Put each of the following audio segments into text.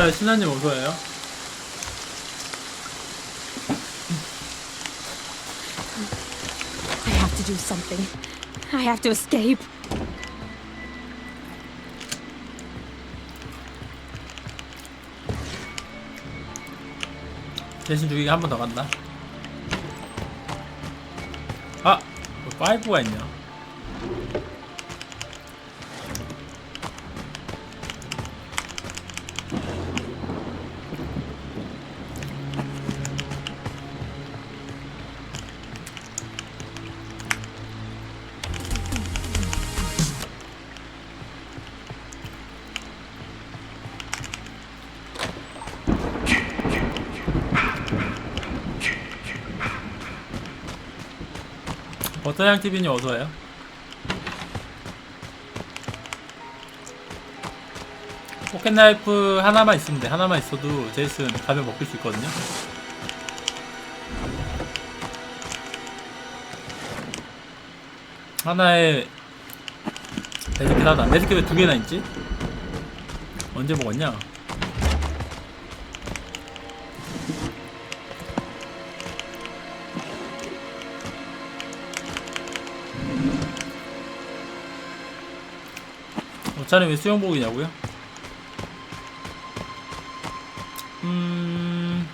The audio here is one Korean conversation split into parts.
어서와요. 신하님 어서와요. I have to do something. I have to escape. 대신 죽이기 한 번 더 간다. 아! 뭐 파이브가 있냐? 버터향 TV님 어서 와요. 포켓 나이프 하나만 있으면 돼. 하나만 있어도 제이슨 가면 먹힐 수 있거든요. 하나에 매스킷 하나. 매스킷 왜 두 개나 있지? 언제 먹었냐? 어차피 왜 수영복이냐고요? 음...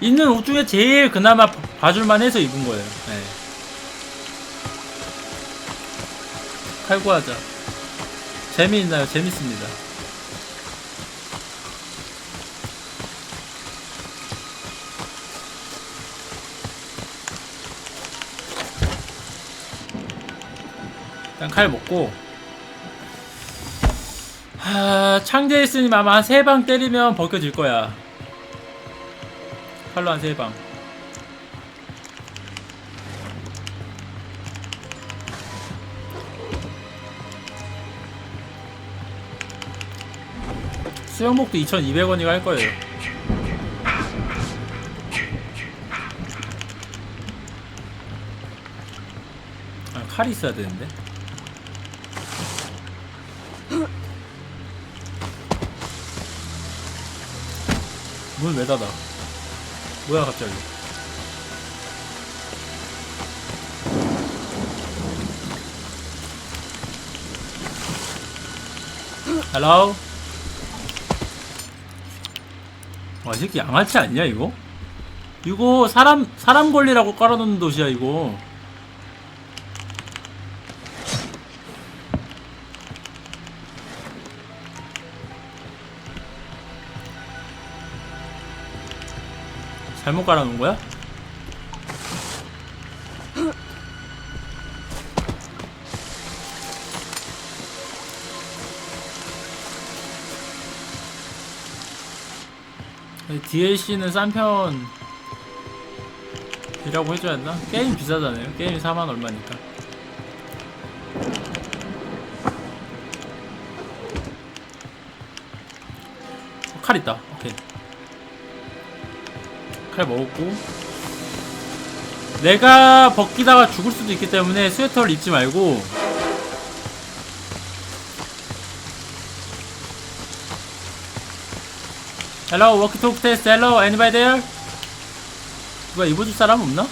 있는 옷 중에 제일 그나마 봐- 봐줄만 해서 입은 거예요. 네. 칼구하자. 재미있나요? 재밌습니다. 일단 칼 먹고 하... 창제했으니 아마 한 세 방 때리면 벗겨질 거야. 칼로 한 세 방. 수영복도 2,200원이가 할 거예요. 아, 칼이 있어야 되는데 문 왜 닫아? 뭐야 갑자기? 헬로? 와, 이 새끼 양아치 아니야, 이거? 이거 사람, 사람 권리라고 깔아놓는 도시야, 이거. 잘못 깔아놓은 거야? DLC는 싼 편이라고 해줘야 했나? 게임 비싸잖아요. 게임이 4만 얼마니까. 어, 칼 있다. 오케이. 칼 먹었고 내가 벗기다가 죽을 수도 있기 때문에 스웨터를 입지 말고 Hello, talk test. Hello, anybody there? 누가 입어줄 사람 없나?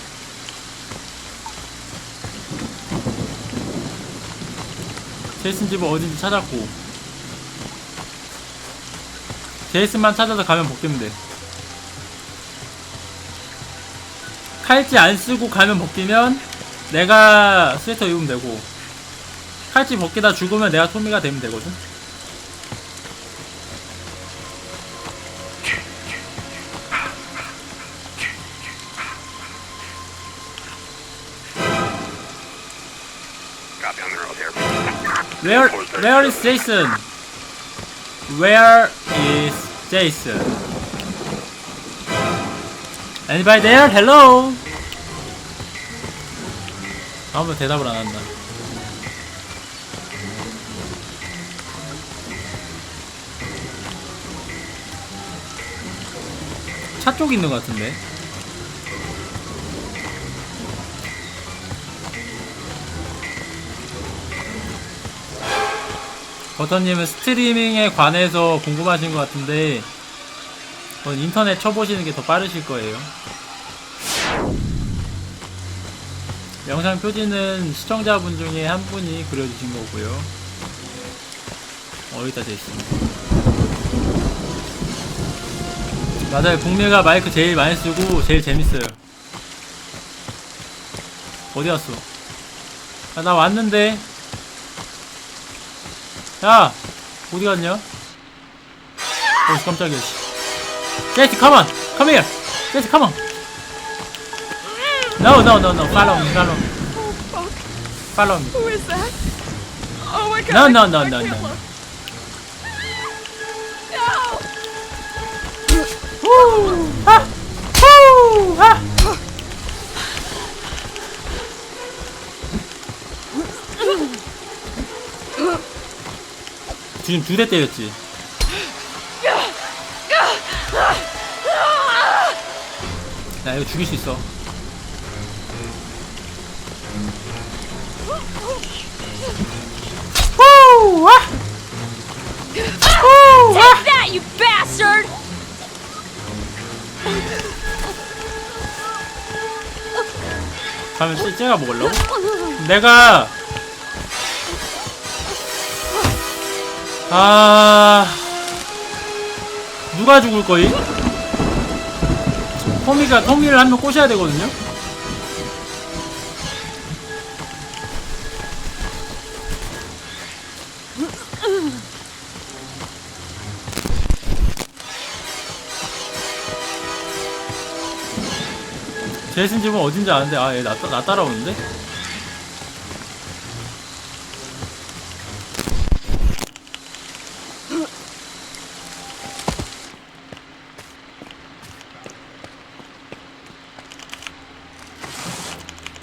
제이슨 집은 어딘지 찾았고 제이슨만 찾아서 가면 벗기면 돼 칼찌 안 쓰고 가면 벗기면 내가 스웨터 입으면 되고 칼찌 벗기다 죽으면 내가 토미가 되면 되거든. Where where is Jason? Where is Jason? Anybody there? Hello. 아무도 대답을 안 한다. 차쪽 있는 것 같은데. 버터님은 스트리밍에 관해서 궁금하신 것 같은데 인터넷 쳐보시는 게 더 빠르실 거예요. 영상 표지는 시청자분 중에 한 분이 그려주신 거고요. 어, 여기다 돼 있습니다. 맞아요. 국내가 마이크 제일 많이 쓰고 제일 재밌어요. 어디 갔어? 아, 나 왔는데. 야! 어디 갔냐? 어, 깜짝이야, 씨. 제이스, come on! Come here! 제이스, come on! No, no, no, no. Follow me, follow me. Oh. Follow me. Who is that? Oh my god. No, no, no, no, no. No! Woo! 하! 후! 하! 지금 두 대 때렸지? 나 이거 죽일 수 있어. 후! 하! 후! 하! Take that, you bastard! 가면 쟤, 쟤가 먹으려고? 내가 아 누가 죽을 거임? 토미가 토미를 한 명 꼬셔야 되거든요. 제이슨 집은 어딘지 아는데 아얘 나, 따- 나 따라오는데?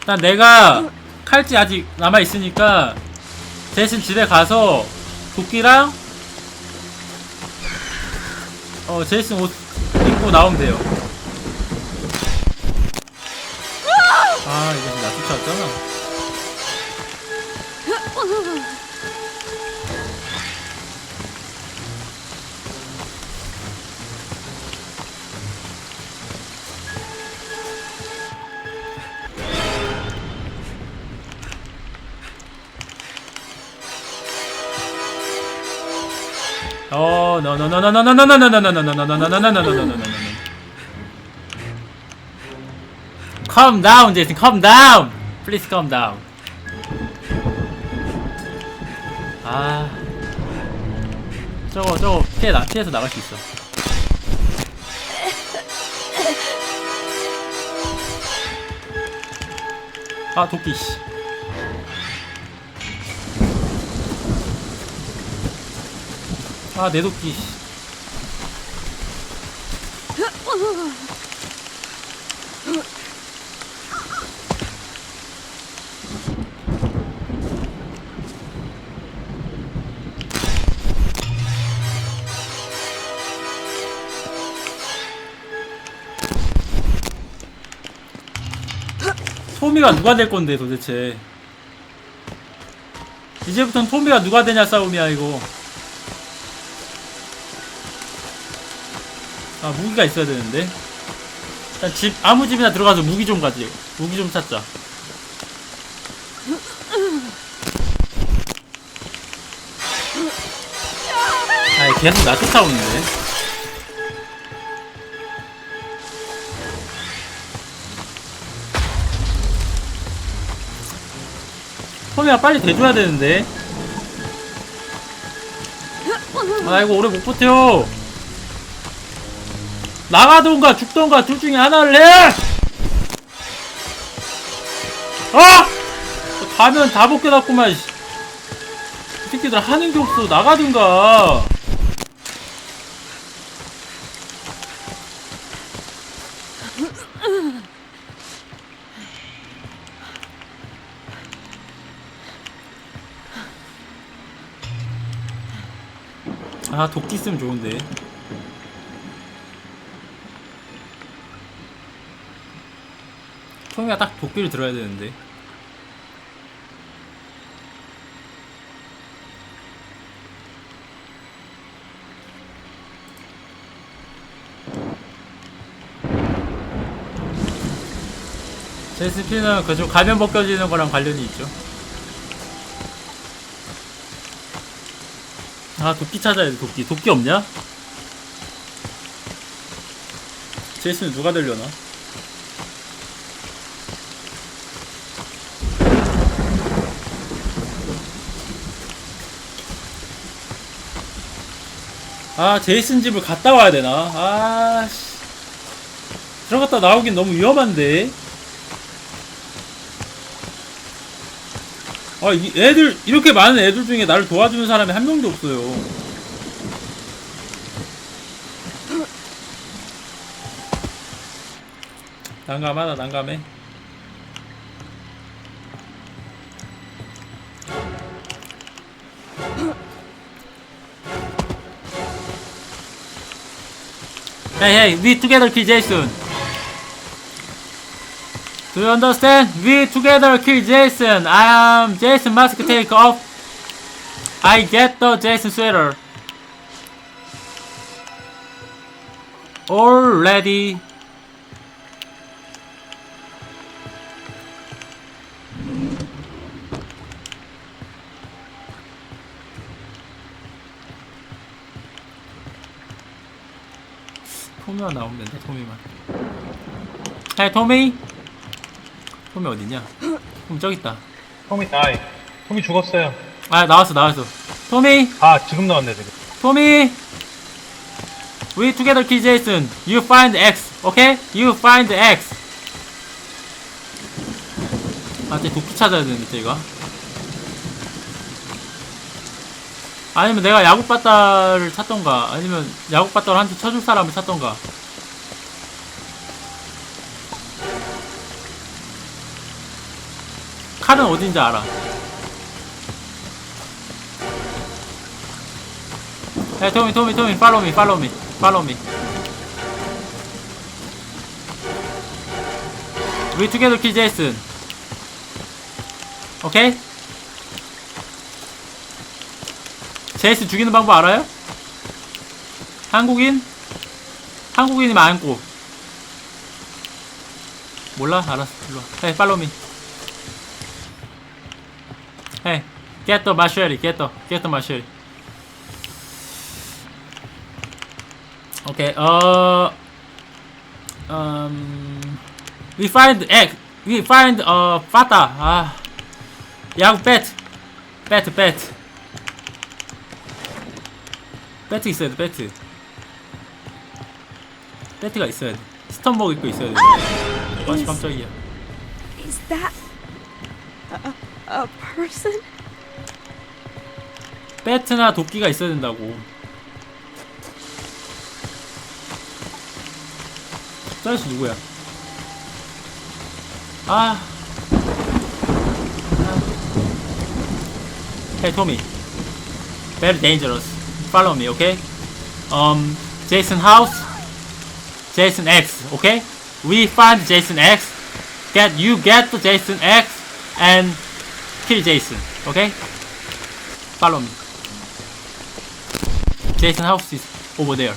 일단 내가 칼찌 아직 남아있으니까 제이슨 집에 가서 도끼랑 어 제이슨 옷 입고 나오면 돼요. 아 지금 나 쫓아왔잖아 어. 아. 아 씨. 아, 내 도끼. 씨. 토미가 누가 될 건데 도대체 이제부턴 토미가 누가 되냐 싸움이야 이거 아 무기가 있어야 되는데. 일단 집 아무 집이나 들어가서 무기 좀 가지. 무기 좀 찾자. 아 계속 나 쫓아오는데. 토미가 빨리 대줘야 되는데. 아, 나 이거 오래 못 버텨 나가던가 죽던가 둘 중에 하나를 해! 아! 가면 다 벗겨놨구만, 씨. 이 새끼들 하는 게 없어. 나가든가. 아, 도끼 있으면 좋은데. 소미가 딱 도끼를 들어야 되는데 제 스킬은 그좀 가면 벗겨지는 거랑 관련이 있죠 아 도끼 찾아야 돼 도끼 도끼 없냐? 제이슨 누가 들려나? 아 제이슨 집을 갔다 와야 되나? 아씨 들어갔다 나오긴 너무 위험한데 아, 이 애들, 이렇게 많은 애들 중에 나를 도와주는 사람이 한 명도 없어요. 난감하다, 난감해. Hey, hey, we together kill Jason. Do you understand? We together kill Jason. I am Jason mask take off. I get the Jason sweater. All 토미만 나오면 된다, 토미만. 헤이, 토미! 토미 어딨냐? 토미 저기 있다. 톰이 다이. 톰이 죽었어요. 아, 나왔어, 나왔어. 토미! 아, 지금 나왔네, 지금. 토미! We together kill Jason. You find X. Okay? You find X. 아, 쟤 도끼 찾아야 되는데, 쟤가. 아니면 내가 야구바따를 찾던가, 아니면 야구바따를 한테 쳐줄 사람을 찾던가. 칼은 어딘지 알아. Me, follow me, follow me. We together kill Jason. Okay? 제이슨 죽이는 방법 알아요? 한국인? 한국인이면 안고. 몰라? 알았어. 일로 와. Hey, follow me. Hey, get the machete, get the, get the machete. Okay, uh, um, we find egg. We find uh fata. Ah, young bet, bet, bet. 배트 있어야 돼, 배트. 배트가 있어야 돼. 스턴복 입고 있어야 돼. 아씨 깜짝이야. Is that a, a person? 배트나 도끼가 있어야 된다고. 저 아저씨 누구야? 아. Hey Tommy. Very dangerous. Follow me, okay? Um, Jason house. Jason X, okay? We find Jason X. Get you get the Jason X and kill Jason, okay? Follow me. Jason house is over there.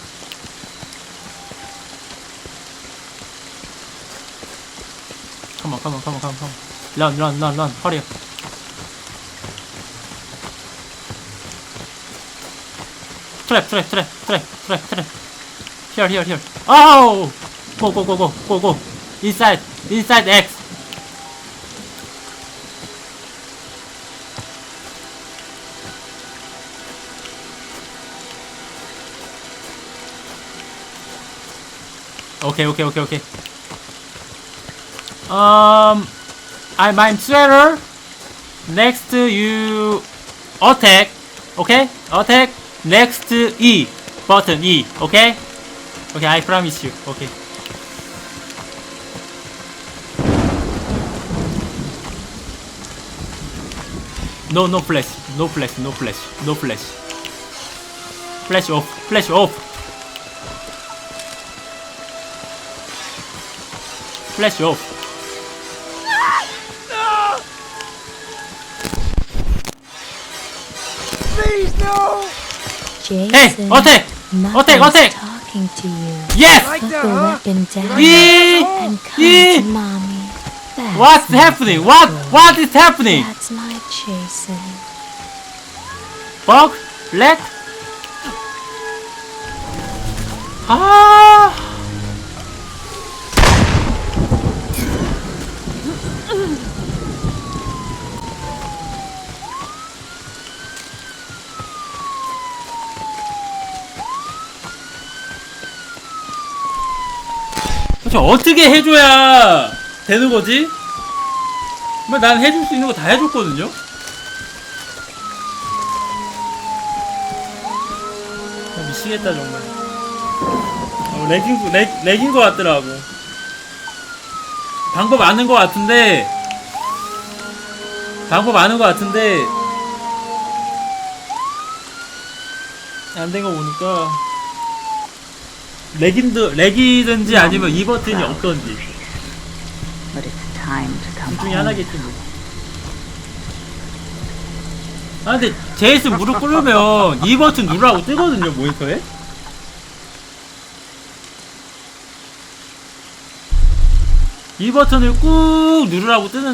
Come on, come on, come on, come on, come on. Run, run, run, run. Hurry up. 트랩 here, here! 트랩 트랩 oh! go, go, go, go, go! 고고고고고고 inside, 인사이드 엑스 Okay, okay, okay, okay. Um, I'm I'm sweater. Next, you attack. Okay, attack. Next E button E. Okay, okay. I promise you. Okay. No, no flash, no flash, no flash, no flash. Flash off, flash off. Flash off. Jason hey, I'll take. I'll take. I'll take. talking to you. Yes. Yeah. yeah. What's happening? What? What is happening? That's my Jason. Ah. 대체 어떻게 해줘야 되는 거지? 뭐난 해줄 수 있는 거 다 해줬거든요? 아, 미치겠다 정말 어, 렉인, 렉, 렉인 것 같더라고 방법 아는 것 같은데 방법 아는 것 같은데 안 된 거 보니까 렉인드, 렉이든지 아니면 이 버튼이 없던지 come 둘 중에. 하나겠지 뭐. 아 근데 제이슨 무릎 꿇으면 이 버튼 누르라고 뜨거든요 모니터에 이 버튼을 꾹 누르라고 뜨는